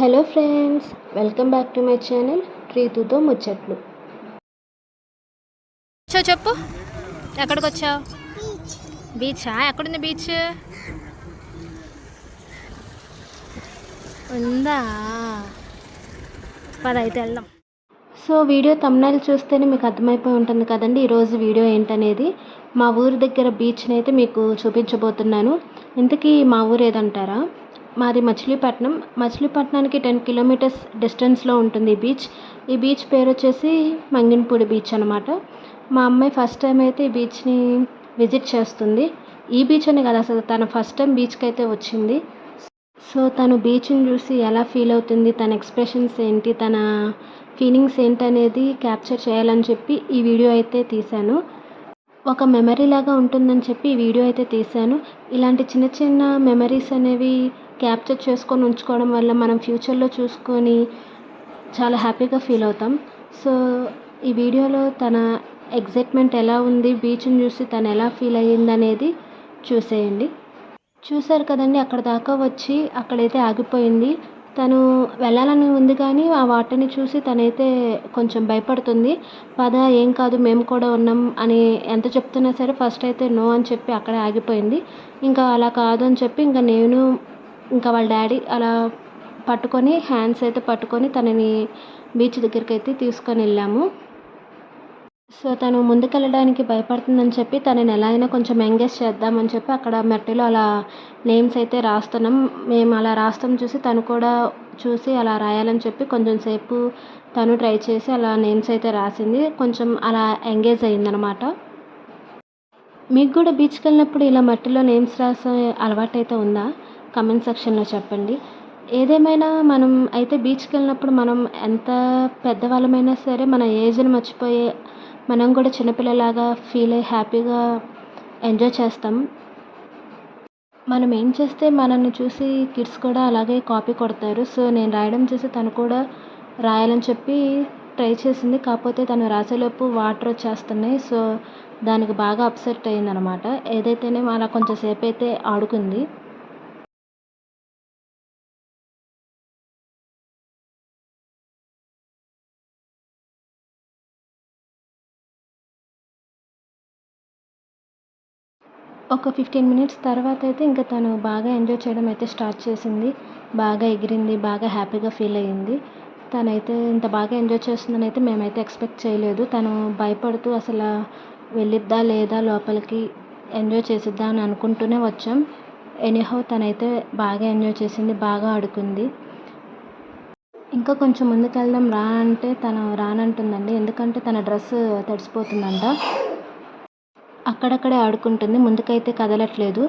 Hello friends welcome back to my channel రీతుతో ముచ్చట్లు. వచ్చావు చెప్పు. ఎక్కడికి వచ్చావు బీచా? ఎక్కడుంది బీచ్? ఉందా? పద అయితే వెళ్దాం. సో వీడియో తమ్నైల్ చూస్తేనే మీకు అర్థమైపోయి ఉంటుంది కదండి ఈరోజు వీడియో ఏంటనేది. మా ఊరి దగ్గర బీచ్ని అయితే మీకు చూపించబోతున్నాను. ఇంతకీ మా ఊరు ఏదంటారా? మాది మచిలీపట్నం. మచిలీపట్నానికి టెన్ కిలోమీటర్స్ డిస్టెన్స్లో ఉంటుంది ఈ బీచ్. ఈ బీచ్ పేరు వచ్చేసి మంగినపూడి బీచ్ అనమాట మా అమ్మాయి ఫస్ట్ టైం అయితే ఈ బీచ్ని విజిట్ చేస్తుంది. ఈ బీచ్ అని కదా అసలు తన ఫస్ట్ టైం బీచ్కి అయితే వచ్చింది. సో తను బీచ్ని చూసి ఎలా ఫీల్ అవుతుంది తన ఎక్స్ప్రెషన్స్ ఏంటి తన ఫీలింగ్స్ ఏంటనేది క్యాప్చర్ చేయాలని చెప్పి ఈ వీడియో అయితే తీశాను. ఒక మెమరీ లాగా ఉంటుందని చెప్పి ఈ వీడియో అయితే తీశాను. ఇలాంటి చిన్న చిన్న మెమరీస్ అనేవి క్యాప్చర్ చేసుకొని ఉంచుకోవడం వల్ల మనం ఫ్యూచర్లో చూసుకొని చాలా హ్యాపీగా ఫీల్ అవుతాం. సో ఈ వీడియోలో తన ఎగ్జైట్మెంట్ ఎలా ఉంది బీచ్ని చూసి తను ఎలా ఫీల్ అయ్యింది అనేది చూసేయండి. చూశారు కదండి అక్కడ దాకా వచ్చి అక్కడైతే ఆగిపోయింది. తను వెళ్ళాలని ఉంది కానీ ఆ వాటర్ని చూసి తనైతే కొంచెం భయపడుతుంది. పద ఏం కాదు మేము కూడా ఉన్నాం అని ఎంత చెప్తున్నా సరే ఫస్ట్ అయితే నో అని చెప్పి అక్కడే ఆగిపోయింది. ఇంకా అలా కాదు అని చెప్పి ఇంకా నేను ఇంకా వాళ్ళ డాడీ అలా పట్టుకొని హ్యాండ్స్ అయితే పట్టుకొని తనని బీచ్ దగ్గరికి అయితే తీసుకొని వెళ్ళాము. సో తను ముందుకెళ్ళడానికి భయపడుతుందని చెప్పి తనని ఎలా అయినా కొంచెం ఎంగేజ్ చేద్దామని చెప్పి అక్కడ మట్టిలో అలా నేమ్స్ అయితే రాస్తున్నాం. మేము అలా రాస్తాం చూసి తను కూడా చూసి అలా రాయాలని చెప్పి కొంచెం సేపు తను ట్రై చేసి అలా నేమ్స్ అయితే రాసింది. కొంచెం అలా ఎంగేజ్ అయిందనమాట మీకు కూడా బీచ్కి వెళ్ళినప్పుడు ఇలా మట్టిలో నేమ్స్ రాసే అలవాటు అయితే ఉందా? కమెంట్ సెక్షన్లో చెప్పండి. ఏదేమైనా మనం అయితే బీచ్కి వెళ్ళినప్పుడు మనం ఎంత పెద్దవాళ్ళమైనా సరే మన ఏజ్ని మర్చిపోయే మనం కూడా చిన్నపిల్లలాగా ఫీల్ అయ్యి హ్యాపీగా ఎంజాయ్ చేస్తాం. మనం ఏం చేస్తే మనల్ని చూసి కిడ్స్ కూడా అలాగే కాపీ కొడతారు. సో నేను రాయడం చూసి తను కూడా రాయాలని చెప్పి ట్రై చేసింది. కాకపోతే తను రాసేలోపు వాటర్ వచ్చేస్తున్నాయి. సో దానికి బాగా అప్సెట్ అయిందనమాట ఏదైతేనే అలా కొంచెం సేపు అయితే ఆడుకుంది. ఒక ఫిఫ్టీన్ మినిట్స్ తర్వాత అయితే ఇంకా తను బాగా ఎంజాయ్ చేయడం అయితే స్టార్ట్ చేసింది. బాగా ఎగిరింది బాగా హ్యాపీగా ఫీల్ అయ్యింది. తనైతే ఇంత బాగా ఎంజాయ్ చేస్తుందని అయితే మేమైతే ఎక్స్పెక్ట్ చేయలేదు. తను భయపడుతూ అసలు వెళ్ళిద్దా లేదా లోపలికి ఎంజాయ్ చేసిద్దా అని అనుకుంటూనే వచ్చాం. ఎనీహౌ తనైతే బాగా ఎంజాయ్ చేసింది బాగా ఆడుకుంది. ఇంకా కొంచెం ముందుకు వెళ్దాం రా అంటే తను రానంటుందండి. ఎందుకంటే తన డ్రెస్ తడిసిపోతుందంట. అక్కడక్కడే ఆడుకుంటుంది ముందుకైతే కదలట్లేదు.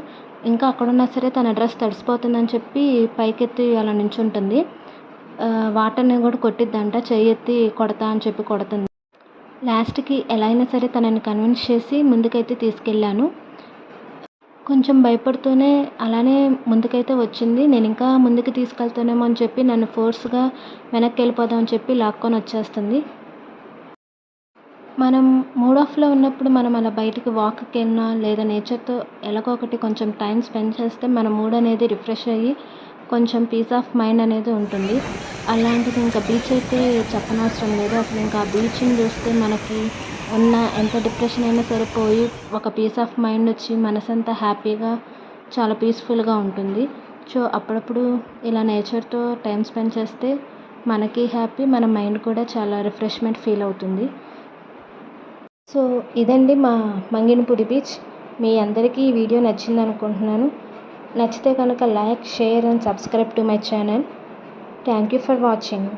ఇంకా అక్కడున్నా సరే తన డ్రెస్ తడిసిపోతుందని చెప్పి పైకెత్తి అలా నించుంటుంది. వాటర్ని కూడా కొట్టిద్దంట చెయ్యి ఎత్తి కొడతా అని చెప్పి కొడుతుంది. లాస్ట్కి ఎలా అయినా సరే తనని కన్విన్స్ చేసి ముందుకైతే తీసుకెళ్ళాను. కొంచెం భయపడుతూనే అలానే ముందుకైతే వచ్చింది. నేను ఇంకా ముందుకు తీసుకెళ్తానేమో అని చెప్పి నన్ను ఫోర్స్గా వెనక్కి వెళ్ళిపోదాం అని చెప్పి లాక్కొని వచ్చేస్తుంది. మనం మూడ్ ఆఫ్లో ఉన్నప్పుడు మనం అలా బయటికి వాక్కి వెళ్ళినా లేదా నేచర్తో ఎలాగో ఒకటి కొంచెం టైం స్పెండ్ చేస్తే మన మూడ్ అనేది రిఫ్రెష్ అయ్యి కొంచెం పీస్ ఆఫ్ మైండ్ అనేది ఉంటుంది. అలాంటిది ఇంకా బీచ్ అయితే చెప్పనవసరం లేదు. అసలు ఇంకా ఆ బీచ్ని చూస్తే మనకి ఉన్న ఎంత డిప్రెషన్ అయినా సరే పోయి ఒక పీస్ ఆఫ్ మైండ్ వచ్చి మనసంతా హ్యాపీగా చాలా పీస్ఫుల్గా ఉంటుంది. సో అప్పుడప్పుడు ఇలా నేచర్తో టైం స్పెండ్ చేస్తే మనకి హ్యాపీ మన మైండ్ కూడా చాలా రిఫ్రెష్మెంట్ ఫీల్ అవుతుంది. సో ఇదండి మా మంగినపూడి బీచ్. మీ అందరికీ ఈ వీడియో నచ్చింది అనుకుంటున్నాను నచ్చితే కనుక like share and subscribe to my channel. Thank you for watching.